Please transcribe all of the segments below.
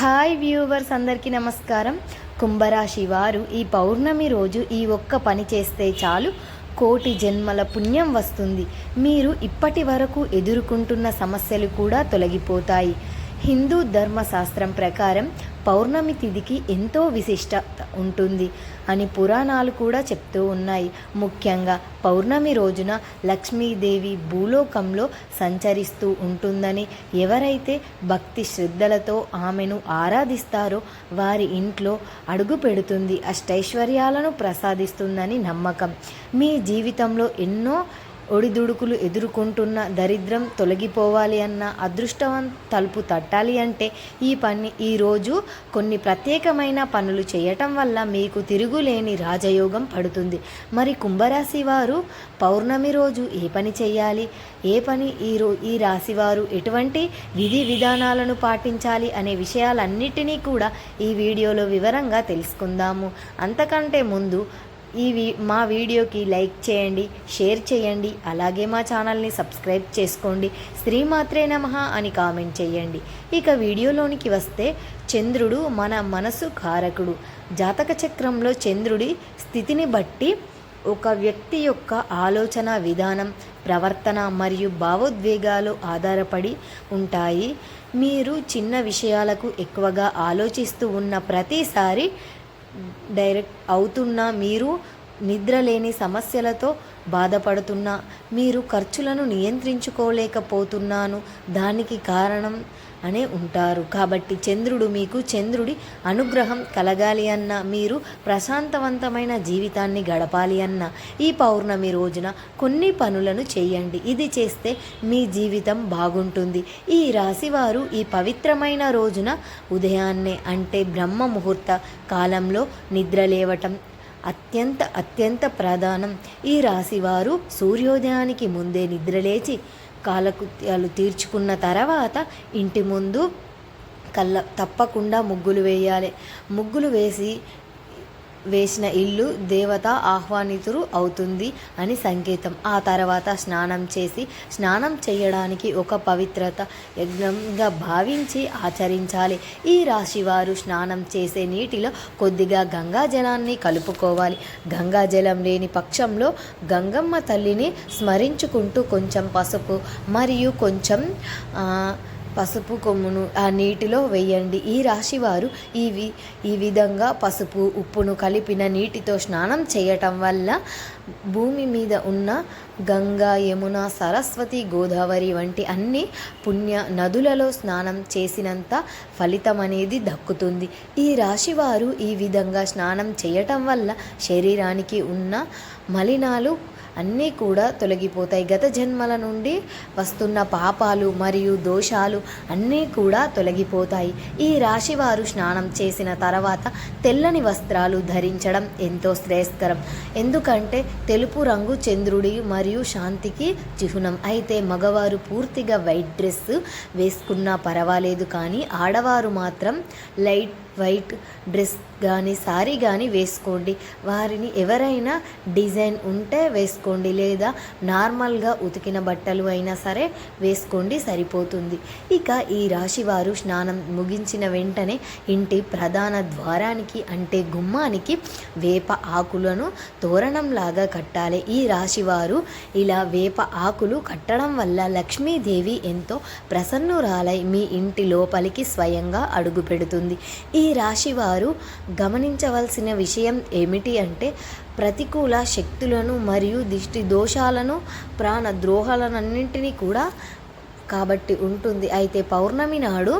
Hi viewers అందరికీ నమస్కారం. కుంభరాశి వారు ఈ పౌర్ణమి రోజు ఈ ఒక్క పని చేస్తే చాలు కోటి జన్మల పుణ్యం వస్తుంది. మీరు ఇప్పటి వరకు ఎదుర్కొంటున్న సమస్యలు కూడా తొలగిపోతాయి. హిందూ ధర్మశాస్త్రం ప్రకారం పౌర్ణమి తిథికి ఎంతో విశిష్టత ఉంటుంది అని పురాణాలు కూడా చెప్తూ ఉన్నాయి. ముఖ్యంగా పౌర్ణమి రోజున లక్ష్మీదేవి భూలోకంలో సంచరిస్తూ ఉంటుందని ఎవరైతే భక్తి శ్రద్ధలతో ఆమెను ఆరాధిస్తారో వారి ఇంట్లో అడుగు పెడుతుంది అష్టైశ్వర్యాలను ప్రసాదిస్తుందని నమ్మకం. మీ జీవితంలో ఎన్నో ఒడిదుడుకులు ఎదుర్కొంటున్న దరిద్రం తొలగిపోవాలి అన్న అదృష్టవం తలుపు తట్టాలి అంటే ఈ పని ఈరోజు కొన్ని ప్రత్యేకమైన పనులు చేయటం వల్ల మీకు తిరుగులేని రాజయోగం పడుతుంది. మరి కుంభరాశి వారు పౌర్ణమి రోజు ఏ పని చేయాలి? ఏ పని ఈ రో ఈ రాశి వారు ఎటువంటి విధి విధానాలను పాటించాలి అనే విషయాలన్నిటినీ కూడా ఈ వీడియోలో వివరంగా తెలుసుకుందాము. అంతకంటే ముందు ఈ వీ మా వీడియోకి లైక్ చేయండి షేర్ చేయండి అలాగే మా ఛానల్ని సబ్స్క్రైబ్ చేసుకోండి. శ్రీమాత్రే నమః అని కామెంట్ చేయండి. ఇక వీడియోలోనికి వస్తే చంద్రుడు మన మనసు కారకుడు. జాతక చక్రంలో చంద్రుడి స్థితిని బట్టి ఒక వ్యక్తి యొక్క ఆలోచన విధానం ప్రవర్తన మరియు భావోద్వేగాలు ఆధారపడి ఉంటాయి. మీరు చిన్న విషయాలకు ఎక్కువగా ఆలోచిస్తూ ఉన్న ప్రతిసారి డైరెక్ట్ అవుతున్నా మీరు నిద్రలేని సమస్యలతో బాధపడుతున్నా మీరు ఖర్చులను నియంత్రించుకోలేకపోతున్నాను దానికి కారణం అనే ఉంటారు. కాబట్టి చంద్రుడు మీకు చంద్రుడి అనుగ్రహం కలగాలి అన్న మీరు ప్రశాంతవంతమైన జీవితాన్ని గడపాలి అన్న ఈ పౌర్ణమి రోజున కొన్ని పనులను చేయండి. ఇది చేస్తే మీ జీవితం బాగుంటుంది. ఈ రాశివారు ఈ పవిత్రమైన రోజున ఉదయాన్నే అంటే బ్రహ్మ ముహూర్త కాలంలో నిద్ర లేవటం అత్యంత అత్యంత ప్రధానం. ఈ రాశివారు సూర్యోదయానికి ముందే నిద్రలేచి కాలకృత్యాలు తీర్చుకున్న తర్వాత ఇంటి ముందు కళ్ళ తప్పకుండా ముగ్గులు వేయాలి. ముగ్గులు వేసి వేసిన ఇల్లు దేవత ఆహ్వానితురు అవుతుంది అని సంకేతం. ఆ తర్వాత స్నానం చేసి స్నానం చేయడానికి ఒక పవిత్రత యజ్ఞంగా భావించి ఆచరించాలి. ఈ రాశి వారు స్నానం చేసే నీటిలో కొద్దిగా గంగా జలాన్ని కలుపుకోవాలి. గంగా జలం లేని పక్షంలో గంగమ్మ తల్లిని స్మరించుకుంటూ కొంచెం పసుపు మరియు కొంచెం పసుపు కొమ్మును ఆ నీటిలో వేయండి. ఈ రాశివారు ఈ వి ఈ విధంగా పసుపు ఉప్పును కలిపిన నీటితో స్నానం చేయటం వల్ల భూమి మీద ఉన్న గంగా యమున సరస్వతి గోదావరి వంటి అన్ని పుణ్య నదులలో స్నానం చేసినంత ఫలితం అనేది దక్కుతుంది. ఈ రాశివారు ఈ విధంగా స్నానం చేయటం వల్ల శరీరానికి ఉన్న మలినాలు అన్నీ కూడా తొలగిపోతాయి. గత జన్మల నుండి వస్తున్న పాపాలు మరియు దోషాలు అన్నీ కూడా తొలగిపోతాయి. ఈ రాశివారు స్నానం చేసిన తర్వాత తెల్లని వస్త్రాలు ధరించడం ఎంతో శ్రేయస్కరం. ఎందుకంటే తెలుపు రంగు చంద్రుడి మరియు శాంతికి చిహ్నం. అయితే మగవారు పూర్తిగా వైట్ డ్రెస్ వేసుకున్నా పర్వాలేదు. కానీ ఆడవారు మాత్రం లైట్ వైట్ డ్రెస్ కానీ సారీ కానీ వేసుకోండి. వారిని ఎవరైనా డిజైన్ ఉంటే వేసుకోండి. లేదా నార్మల్గా ఉతికిన బట్టలు అయినా సరే వేసుకోండి సరిపోతుంది. ఇక ఈ రాశి వారు స్నానం ముగించిన వెంటనే ఇంటి ప్రధాన ద్వారానికి అంటే గుమ్మానికి వేప ఆకులను తోరణంలాగా కట్టాలి. ఈ రాశివారు ఇలా వేప ఆకులు కట్టడం వల్ల లక్ష్మీదేవి ఎంతో ప్రసన్నురాలై మీ ఇంటి లోపలికి స్వయంగా అడుగు పెడుతుంది. ఈ రాశి వారు గమనించవలసిన విషయం ఏమిటి అంటే ప్రతికూల శక్తులను మరియు దిష్టి దోషాలను ప్రాణ ద్రోహాలన్నింటినీ కూడా కాబట్టి ఉంటుంది. అయితే పౌర్ణమి నాడు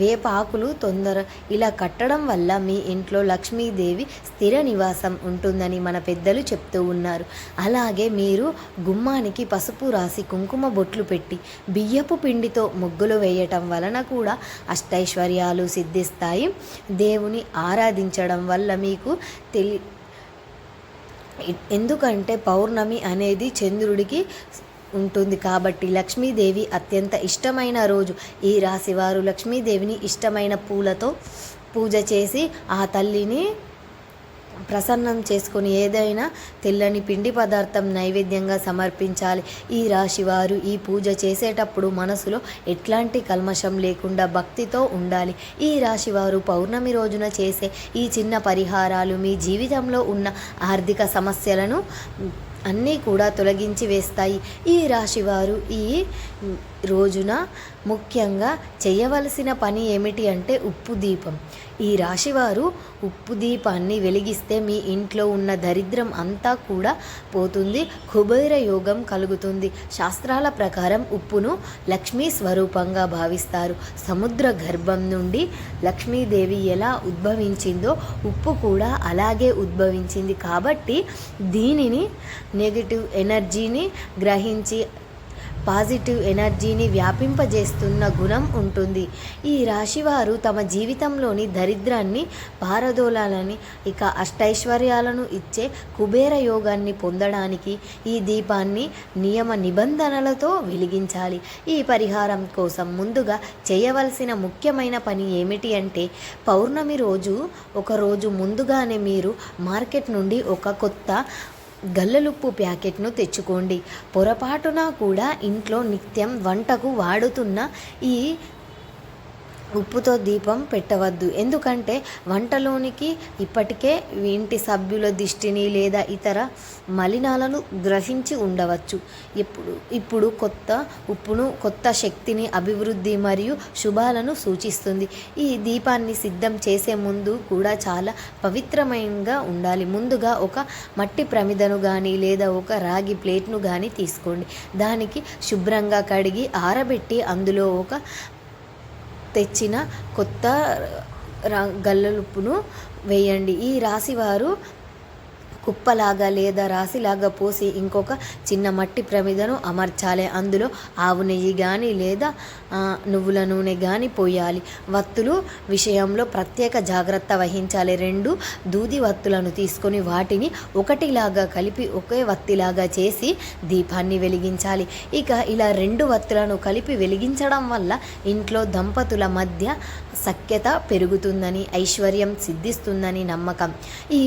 వేపాకులు తొందర ఇలా కట్టడం వల్ల మీ ఇంట్లో లక్ష్మీదేవి స్థిర నివాసం ఉంటుందని మన పెద్దలు చెప్తూ ఉన్నారు. అలాగే మీరు గుమ్మానికి పసుపు రాసి కుంకుమ బొట్లు పెట్టి బియ్యపు పిండితో ముగ్గులు వేయటం వలన కూడా అష్టైశ్వర్యాలు సిద్ధిస్తాయి. దేవుని ఆరాధించడం వల్ల మీకు తెలి ఎందుకంటే పౌర్ణమి అనేది చంద్రుడికి ఉంటుంది. కాబట్టి లక్ష్మీదేవి అత్యంత ఇష్టమైన రోజు. ఈ రాశి వారు లక్ష్మీదేవిని ఇష్టమైన పూలతో పూజ చేసి ఆ తల్లిని ప్రసన్నం చేసుకొని ఏదైనా తెల్లని పిండి పదార్థం నైవేద్యంగా సమర్పించాలి. ఈ రాశి వారు ఈ పూజ చేసేటప్పుడు మనసులో ఎట్లాంటి కల్మషం లేకుండా భక్తితో ఉండాలి. ఈ రాశి వారు పౌర్ణమి రోజున చేసే ఈ చిన్న పరిహారాలు మీ జీవితంలో ఉన్న ఆర్థిక సమస్యలను అన్నీ కూడా తొలగించి వేస్తాయి. ఈ రాశివారు ఈ రోజున ముఖ్యంగా చేయవలసిన పని ఏమిటి అంటే ఉప్పు దీపం. ఈ రాశివారు ఉప్పు దీపాన్ని వెలిగిస్తే మీ ఇంట్లో ఉన్న దరిద్రం అంతా కూడా పోతుంది. కుబేర యోగం కలుగుతుంది. శాస్త్రాల ప్రకారం ఉప్పును లక్ష్మీ స్వరూపంగా భావిస్తారు. సముద్ర గర్భం నుండి లక్ష్మీదేవి ఎలా ఉద్భవించిందో ఉప్పు కూడా అలాగే ఉద్భవించింది. కాబట్టి దీనిని నెగిటివ్ ఎనర్జీని గ్రహించి పాజిటివ్ ఎనర్జీని వ్యాపింపజేస్తున్న గుణం ఉంటుంది. ఈ రాశివారు తమ జీవితంలోని దరిద్రాన్ని పారదోలాలని ఇక అష్టైశ్వర్యాలను ఇచ్చే కుబేర యోగాన్ని పొందడానికి ఈ దీపాన్ని నియమ నిబంధనలతో వెలిగించాలి. ఈ పరిహారం కోసం ముందుగా చేయవలసిన ముఖ్యమైన పని ఏమిటి అంటే పౌర్ణమి రోజు ఒకరోజు ముందుగానే మీరు మార్కెట్ నుండి ఒక కొత్త గల్లలుప్పు ప్యాకెట్ను తెచ్చుకోండి. పొరపాటున కూడా ఇంట్లో నిత్యం వంటకు వాడుతున్న ఈ ఉప్పుతో దీపం పెట్టవద్దు. ఎందుకంటే వంటలోనికి ఇప్పటికే ఇంటి సభ్యుల దిష్టిని లేదా ఇతర మలినాలను గ్రహించి ఉండవచ్చు. ఇప్పుడు ఇప్పుడు కొత్త ఉప్పును కొత్త శక్తిని అభివృద్ధి మరియు శుభాలను సూచిస్తుంది. ఈ దీపాన్ని సిద్ధం చేసే ముందు కూడా చాలా పవిత్రమైనగా ఉండాలి. ముందుగా ఒక మట్టి ప్రమిదను కానీ లేదా ఒక రాగి ప్లేట్ను కానీ తీసుకోండి. దానికి శుభ్రంగా కడిగి ఆరబెట్టి అందులో ఒక తెచ్చిన కొత్త గల్లలుప్పును వేయండి. ఈ రాశివారు కుప్పలాగా లేదా రాశిలాగా పోసి ఇంకొక చిన్న మట్టి ప్రమిదను అమర్చాలి. అందులో ఆవు నెయ్యి కానీ లేదా నువ్వుల నూనె కానీ పోయాలి. వత్తులు విషయంలో ప్రత్యేక జాగ్రత్త వహించాలి. రెండు దూది వత్తులను తీసుకొని వాటిని ఒకటిలాగా కలిపి ఒకే వత్తిలాగా చేసి దీపాన్ని వెలిగించాలి. ఇక ఇలా రెండు వత్తులను కలిపి వెలిగించడం వల్ల ఇంట్లో దంపతుల మధ్య సఖ్యత పెరుగుతుందని ఐశ్వర్యం సిద్ధిస్తుందని నమ్మకం. ఈ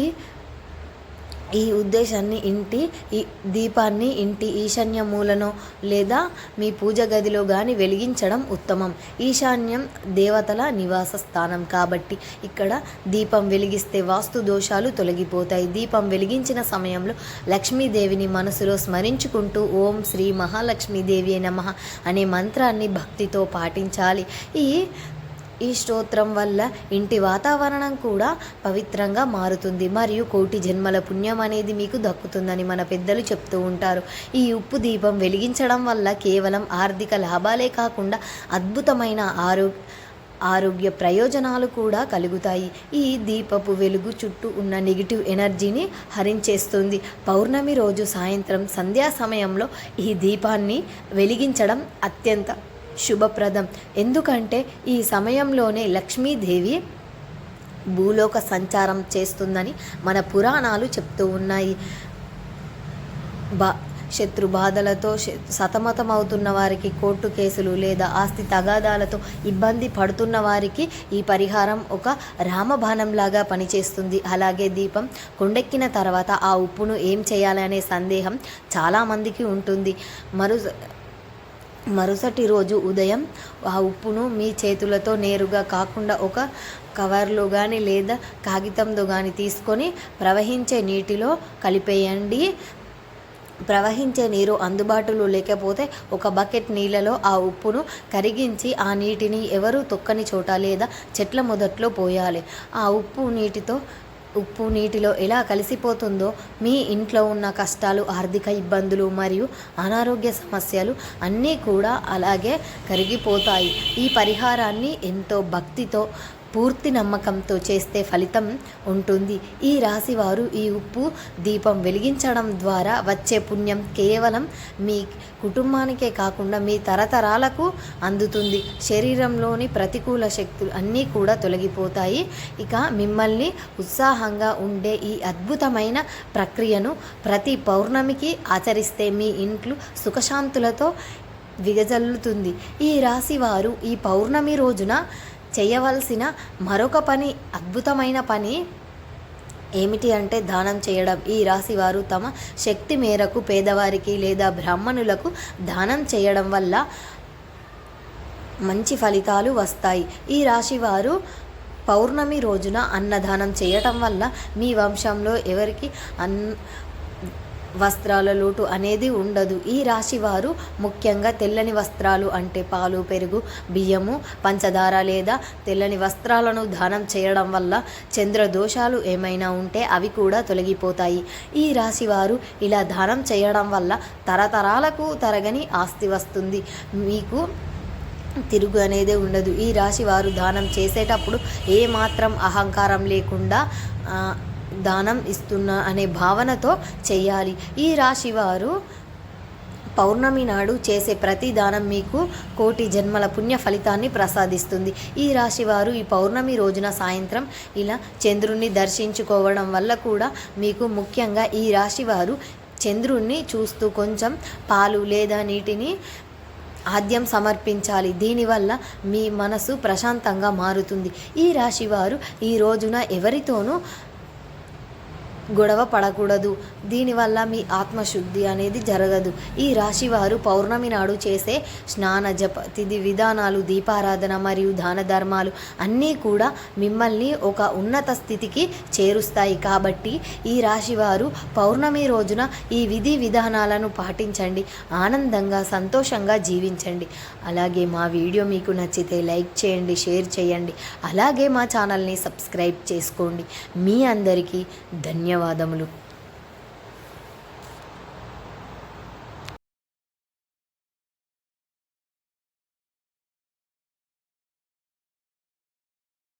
ఈ ఉద్దేశాన్ని ఇంటి ఈ దీపాన్ని ఇంటి ఈశాన్య మూలను లేదా మీ పూజ గదిలో కానీ వెలిగించడం ఉత్తమం. ఈశాన్యం దేవతల నివాస స్థానం కాబట్టి ఇక్కడ దీపం వెలిగిస్తే వాస్తు దోషాలు తొలగిపోతాయి. దీపం వెలిగించిన సమయంలో లక్ష్మీదేవిని మనసులో స్మరించుకుంటూ ఓం శ్రీ మహాలక్ష్మీదేవి నమ అనే మంత్రాన్ని భక్తితో పాటించాలి. ఈ ఈ స్తోత్రం వల్ల ఇంటి వాతావరణం కూడా పవిత్రంగా మారుతుంది. మరియు కోటి జన్మల పుణ్యం అనేది మీకు దక్కుతుందని మన పెద్దలు చెప్తూ ఉంటారు. ఈ ఉప్పు దీపం వెలిగించడం వల్ల కేవలం ఆర్థిక లాభాలే కాకుండా అద్భుతమైన ఆరో ఆరోగ్య ప్రయోజనాలు కూడా కలుగుతాయి. ఈ దీపపు వెలుగు చుట్టూ ఉన్న నెగిటివ్ ఎనర్జీని హరించేస్తుంది. పౌర్ణమి రోజు సాయంత్రం సంధ్యా సమయంలో ఈ దీపాన్ని వెలిగించడం అత్యంత శుభప్రదం. ఎందుకంటే ఈ సమయంలోనే లక్ష్మీదేవి భూలోక సంచారం చేస్తుందని మన పురాణాలు చెప్తూ ఉన్నాయి. బా శత్రు బాధలతో సతమతమవుతున్న వారికి కోర్టు కేసులు లేదా ఆస్తి తగాదాలతో ఇబ్బంది పడుతున్న వారికి ఈ పరిహారం ఒక రామబాణంలాగా పనిచేస్తుంది. అలాగే దీపం కొండెక్కిన తర్వాత ఆ ఉప్పును ఏం చేయాలనే సందేహం చాలామందికి ఉంటుంది. మరు మరుసటి రోజు ఉదయం ఆ ఉప్పును మీ చేతులతో నేరుగా కాకుండా ఒక కవర్లో కానీ లేదా కాగితంతో కానీ తీసుకొని ప్రవహించే నీటిలో కలిపేయండి. ప్రవహించే నీరు అందుబాటులో లేకపోతే ఒక బకెట్ నీళ్ళలో ఆ ఉప్పును కరిగించి ఆ నీటిని ఎవరు తొక్కని చోట లేదా చెట్ల మొదట్లో పోయాలి. ఆ ఉప్పు నీటితో ఉప్పు నీటిలో ఎలా కలిసిపోతుందో మీ ఇంట్లో ఉన్న కష్టాలు ఆర్థిక ఇబ్బందులు మరియు అనారోగ్య సమస్యలు అన్నీ కూడా అలాగే కరిగిపోతాయి. ఈ పరిహారాన్ని ఎంతో భక్తితో పూర్తి నమ్మకంతో చేస్తే ఫలితం ఉంటుంది. ఈ రాశి వారు ఈ ఉప్పు దీపం వెలిగించడం ద్వారా వచ్చే పుణ్యం కేవలం మీ కుటుంబానికే కాకుండా మీ తరతరాలకు అందుతుంది. శరీరంలోని ప్రతికూల శక్తులు అన్నీ కూడా తొలగిపోతాయి. ఇక మిమ్మల్ని ఉత్సాహంగా ఉండే ఈ అద్భుతమైన ప్రక్రియను ప్రతి పౌర్ణమికి ఆచరిస్తే మీ ఇంట్లో సుఖశాంతులతో విగజల్లుతుంది. ఈ రాశి వారు ఈ పౌర్ణమి రోజున చేయవలసిన మరొక పని అద్భుతమైన పని ఏమిటి అంటే దానం చేయడం. ఈ రాశి వారు తమ శక్తి మేరకు పేదవారికి లేదా బ్రాహ్మణులకు దానం చేయడం వల్ల మంచి ఫలితాలు వస్తాయి. ఈ రాశి వారు పౌర్ణమి రోజున అన్నదానం చేయటం వల్ల మీ వంశంలో ఎవరికి అన్ వస్త్రాల లోటు అనేది ఉండదు. ఈ రాశి వారు ముఖ్యంగా తెల్లని వస్త్రాలు అంటే పాలు పెరుగు బియ్యము పంచదార లేదా తెల్లని వస్త్రాలను దానం చేయడం వల్ల చంద్ర దోషాలు ఏమైనా ఉంటే అవి కూడా తొలగిపోతాయి. ఈ రాశి వారు ఇలా దానం చేయడం వల్ల తరతరాలకు తరగని ఆస్తి వస్తుంది. మీకు తిరుగు అనేది ఉండదు. ఈ రాశి వారు దానం చేసేటప్పుడు ఏమాత్రం అహంకారం లేకుండా దానం ఇస్తున్నా అనే భావనతో చేయాలి. ఈ రాశి వారు పౌర్ణమి నాడు చేసే ప్రతి దానం మీకు కోటి జన్మల పుణ్య ఫలితాన్ని ప్రసాదిస్తుంది. ఈ రాశి వారు ఈ పౌర్ణమి రోజున సాయంత్రం ఇలా చంద్రుణ్ణి దర్శించుకోవడం వల్ల కూడా మీకు ముఖ్యంగా ఈ రాశి వారు చంద్రుణ్ణి చూస్తూ కొంచెం పాలు లేదా నీటిని ఆద్యం సమర్పించాలి. దీనివల్ల మీ మనసు ప్రశాంతంగా మారుతుంది. ఈ రాశి వారు ఈ రోజున ఎవరితోనూ గొడవ పడకూడదు. దీనివల్ల మీ ఆత్మశుద్ధి అనేది జరగదు. ఈ రాశి వారు పౌర్ణమి నాడు చేసే స్నాన జప తిది విధానాలు దీపారాధన మరియు దాన ధర్మాలు అన్నీ కూడా మిమ్మల్ని ఒక ఉన్నత స్థితికి చేరుస్తాయి. కాబట్టి ఈ రాశి వారు పౌర్ణమి రోజున ఈ విధి విధానాలను పాటించండి. ఆనందంగా సంతోషంగా జీవించండి. అలాగే మా వీడియో మీకు నచ్చితే లైక్ చేయండి షేర్ చేయండి. అలాగే మా ఛానల్ని సబ్స్క్రైబ్ చేసుకోండి. మీ అందరికీ ధన్యవాదములు.